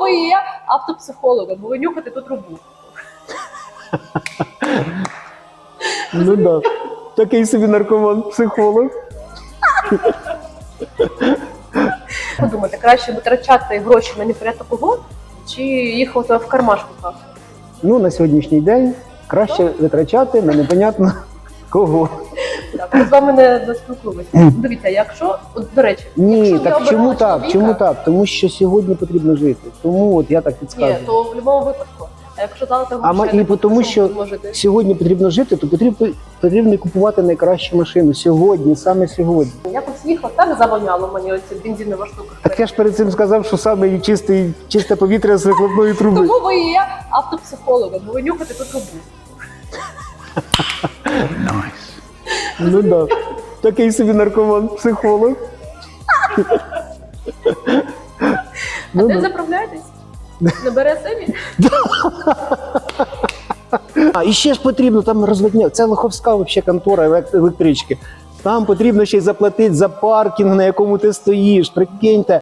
ви є автопсихологом, бо ви нюхати тут трубу. Ну да. Такий собі наркоман, психолог. Подумати, краще витрачати гроші на непонятно кого, чи їх от в кармашку класти. Ну, на сьогоднішній день краще витрачати на непонятно кого. Так, ми з вами не доспілкуємося. Дивіться, якщо, от, до речі, Ні, якщо так чому так? чоловіка- Чому так? Тому що сьогодні потрібно жити. Тому от я так Ні, то в будь-якому випадку. А якщо дати А ма- і тому, що можете. сьогодні потрібно жити, то потрібно, потрібно купувати найкращу машину. Сьогодні, саме сьогодні. Якось їхав так завоняло мені оці бензинова штука. Так я ж перед цим сказав, що саме чистий, чисте повітря з вихлопної труби. Тому ви є автопсихологом, бо ви нюхати тут трубу. Ну да. Такий собі наркоман, психолог. А Ну, де да. заправляєтесь? Набере самі? А, і ще ж потрібно там розводня. Це лоховська взагалі контора електрички. Там потрібно ще й заплатити за паркінг, на якому ти стоїш. Прикиньте,